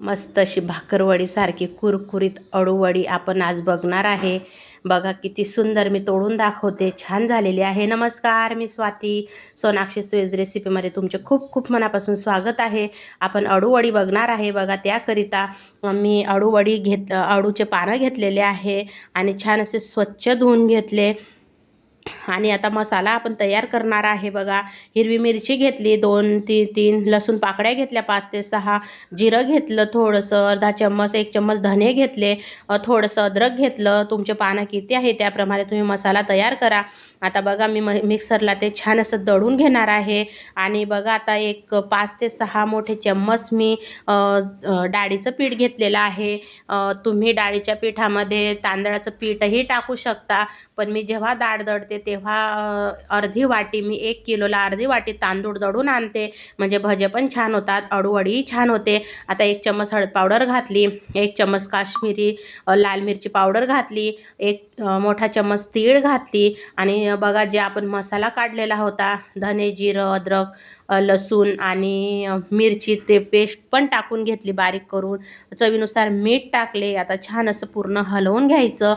मस्त अशी भाकरवडीसारखी कुरकुरीत अळूवडी आपण आज बघणार आहे. बघा किती सुंदर मी तोडून दाखवते. छान झालेली आहे. नमस्कार मी स्वाती. सोनाक्षी स्वेज रेसिपीमध्ये तुमचे खूप खूप मनापासून स्वागत आहे. आपण अळूवडी बघणार आहे. बघा त्याकरिता मी अळूवडी घेत अळूचे पानं घेतलेले आहे आणि छान असे स्वच्छ धुवून घेतले. आणि आता मसाला आपण तयार करणार आहे बघा. हिरवी मिरची घेतली दोन ती तीन लसूण पाकळ्या घेतल्या पाच ते सहा. जिरं घेतलं थोडंसं अर्धा चम्मच एक चम्मच धने घेतले. थोडंसं अद्रक घेतलं. तुमचे पानं किती आहे त्याप्रमाणे तुम्ही मसाला तयार करा. आता बघा मी म मिक्सरला ते छान असं दळून घेणार आहे. आणि बघा आता एक पाच ते सहा मोठे चम्मच मी डाळीचं पीठ घेतलेलं आहे. तुम्ही डाळीच्या पिठामध्ये तांदळाचं पीठही टाकू शकता. पण मी जेव्हा डाळ दळते तेव्हा अर्धी वाटी मी एक किलोला अर्धी वाटी तांदूळ दळून आणते. म्हणजे भजे पण छान होतात अडूवडीही छान होते. आता एक चम्मच हळद पावडर घातली एक चम्मच काश्मीरी लाल मिरची पावडर घातली एक मोठा चम्मच तीळ घातली आणि बघा जे आपण मसाला काढलेला होता धने जिरं अद्रक लसूण आणि मिरची ते पेस्ट पण टाकून घेतली बारीक करून. चवीनुसार मीठ टाकले आता छान असं पूर्ण हलवून घ्यायचं.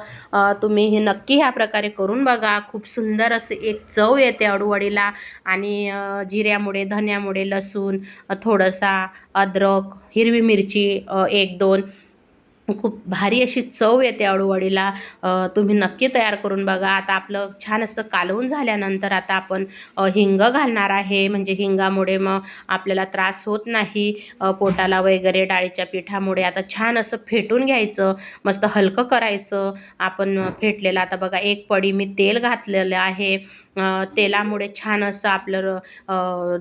तुम्ही हे नक्की ह्या प्रकारे करून बघा खूप सुंदर असं एक चव येते अडूवडीला आणि जिऱ्यामुळे धन्यामुळे लसूण थोडंसा अद्रक हिरवी मिरची एक दोन खूप भारी अशी चव येते अळूवडीला. तुम्ही नक्की तयार करून बघा. आता आपलं छान असं कालवून झाल्यानंतर आता आपण हिंग घालणार आहे. म्हणजे हिंगामुळे मग आपल्याला त्रास होत नाही. पोटाला वगैरे डाळीच्या पिठामुळे आता छान असं फेटून घ्यायचं. मस्त हलकं करायचं. आपण फेटलेलं आता बघा एक पडी मी तेल घातलेलं आहे. तेलामुळे छान असं आपलं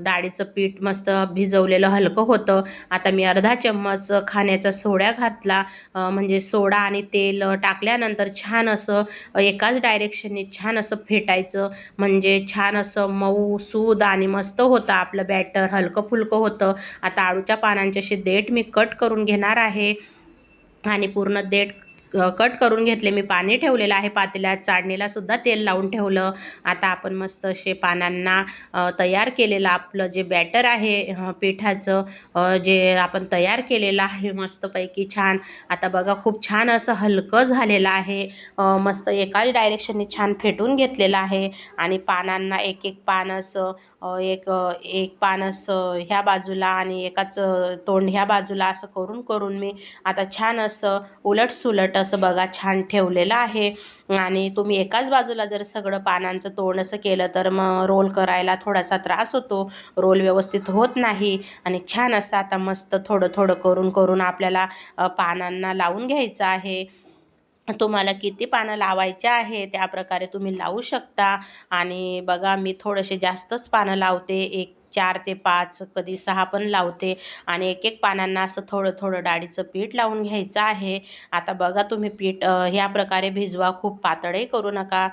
डाळीचं पीठ मस्त भिजवलेलं हलकं होतं. आता मी अर्धा चम्मच खाण्याचा सोडा घातला. म्हणजे सोडा आणि तेल टाकल्यानंतर छान असं एकाच डायरेक्शनने छान असं फेटायचं. म्हणजे छान असं मऊ सूद आणि मस्त होतं आपलं बॅटर हलकं फुलकं होतं. आता आळूच्या पानांच्याशी देठ मी कट करून घेणार आहे. आणि पूर्ण देठ कट करून घेतले. मी पाणी ठेवलेलं आहे. पातेल्यात चाळणीला सुद्धा तेल लावून ठेवलं. आता आपण मस्त असे पानांना तयार केलेलं आपलं जे बॅटर आहे पिठाचं जे आपण तयार केलेलं आहे मस्तपैकी छान. आता बघा खूप छान असं हलकं झालेलं आहे. मस्त एकाच डायरेक्शनने छान फेटून घेतलेलं आहे. आणि पानांना एक एक पान असं एक एक पान असं ह्या बाजूला आणि एकाच तोंड ह्या बाजूला असं करून करून मी आता छान असं उलटसुलट असं बघा छान ठेवलेलं आहे. आणि तुम्ही एकाच बाजूला जर सगळं पानांचं तोंड असं केलं तर मग रोल करायला थोडासा त्रास होतो. रोल व्यवस्थित होत नाही आणि छान असं आता मस्त थोडं थोडं करून करून आपल्याला पानांना लावून घ्यायचं आहे. तुम्हाला किती पानं लावायचे आहे त्याप्रकारे तुम्ही लावू शकता. आणि बघा मी थोडेसे जास्तच पानं लावते. एक चार ते पाच कधी सहा पण लावते. आणि एक एक पानांना असं थोडं थोडं डाळीचं पीठ लावून घ्यायचं आहे. आता बघा तुम्ही पीठ ह्या प्रकारे भिजवा. खूप पातळही करू नका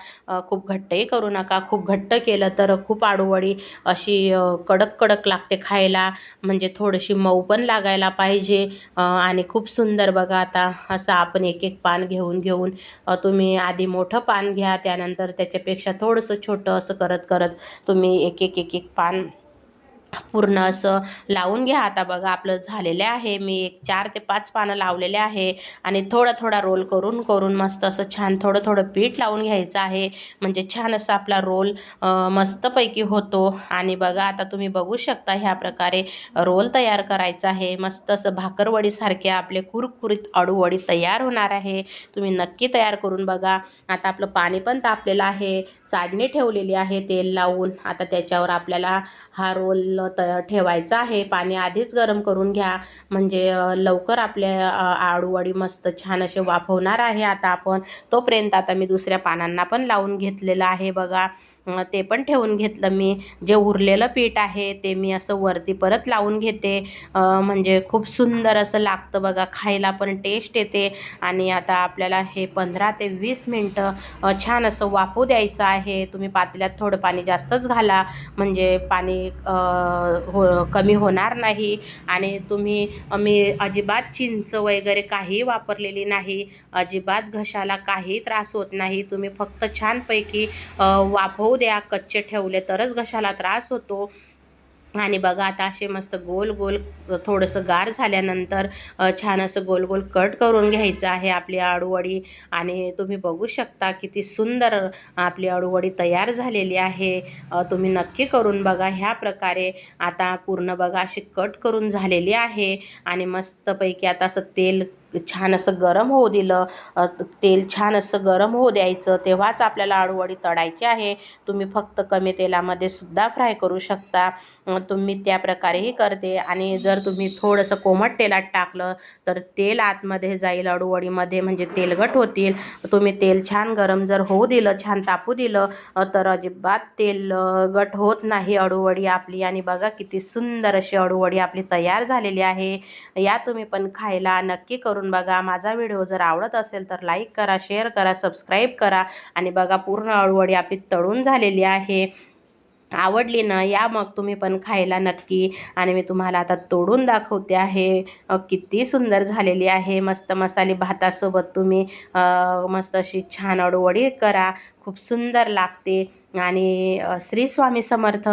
खूप घट्टही करू नका. खूप घट्ट केलं तर खूप आडूवडी अशी कडक कडक लागते खायला. म्हणजे थोडीशी मऊ पण लागायला पाहिजे. आणि खूप सुंदर बघा आता असं आपण एक एक पान घेऊन घेऊन तुम्ही आधी मोठं पान घ्या. त्यानंतर त्याच्यापेक्षा थोडंसं छोटं असं करत करत तुम्ही एक एक एक एक पान पूर्ण असं लावून घ्या. आता बघा आपलं झालेलं आहे. मी एक चार ते पाच पानं लावलेले आहे. आणि थोडा थोडा रोल करून करून मस्त असं छान थोडं थोडं पीठ लावून घ्यायचं आहे. म्हणजे छान असा आपला रोल मस्तपैकी होतो. आणि बघा आता तुम्ही बघू शकता ह्या प्रकारे रोल तयार करायचा आहे. मस्त असं भाकरवडीसारखे आपले कुरकुरीत अडूवडी तयार होणार आहे. तुम्ही नक्की तयार करून बघा. आता आपलं पाणी पण तापलेलं आहे. चाडणी ठेवलेली आहे तेल लावून. आता त्याच्यावर आपल्याला हा रोल त ठेवायचं आहे. पाणी आधीच गरम करून घ्या. म्हणजे लवकर आपल्या आळूवडी मस्त छान असे वाफवणार आहे. आता आपण तोपर्यंत आता मी दुसऱ्या पानांना पण लावून घेतलेलं आहे बघा. ते पण ठेवून घेतलं मी. जे उरलेलं पीठ आहे ते मी असं वरती परत लावून घेते. म्हणजे खूप सुंदर असं लागतं बघा खायला पण टेस्ट येते. आणि आता आपल्याला हे पंधरा ते वीस मिनटं छान असं वाफू द्यायचं आहे. तुम्ही पातेल्यात थोडं पाणी जास्तच घाला. म्हणजे पाणी हो कमी होणार नाही. आणि तुम्ही मी अजिबात चिंच वगैरे काही वापरलेली नाही. अजिबात घशाला काही त्रास होत नाही. तुम्ही फक्त छानपैकी अ, वाफवू द्या कच्चे ठेवले तरच घशाला त्रास होतो. आणि बघा आता असे मस्त गोल गोल थोडंसं गार झाल्यानंतर छान असं गोल गोल कट करून घ्यायचं आहे आपली आळूवडी. आणि तुम्ही बघू शकता किती सुंदर आपली आळूवडी तयार झालेली आहे. तुम्ही नक्की करून बघा ह्या प्रकारे. आता पूर्ण बघा अशी कट करून झालेली आहे. आणि मस्तपैकी आता असं तेल छान असं गरम होऊ दिलं. तेल छान असं गरम होऊ द्यायचं. तेव्हाच आपल्याला आळूवडी तळायची आहे. तुम्ही फक्त कमी तेलामध्ये सुद्धा फ्राय करू शकता. तुम्ही त्या प्रकारेही करते. आणि जर तुम्ही थोडंसं कोमट तेलात टाकलं तर तेल आतमध्ये जाईल अडूवडीमध्ये म्हणजे तेलगट होतील. तुम्ही तेल छान गरम जर होऊ दिलं छान तापू दिलं तर अजिबात तेल गट होत नाही अडूवडी आपली. आणि बघा किती सुंदर अशी अडूवडी आपली तयार झालेली आहे. या तुम्ही पण खायला नक्की करू करून बघा. माझा व्हिडिओ जर आवडत असेल तर लाईक करा शेअर करा सबस्क्राईब करा. आणि बघा पूर्ण अळूवडी आपली तळून झालेली आहे. आवडली ना या मग तुम्ही पण खायला नक्की. आणि मी तुम्हाला आता तोडून दाखवते आहे. किती सुंदर झालेली आहे. मस्त मसाले भातासोबत तुम्ही मस्त अशी छान अडवडी करा. खूप सुंदर लागते. आणि श्री स्वामी समर्थ.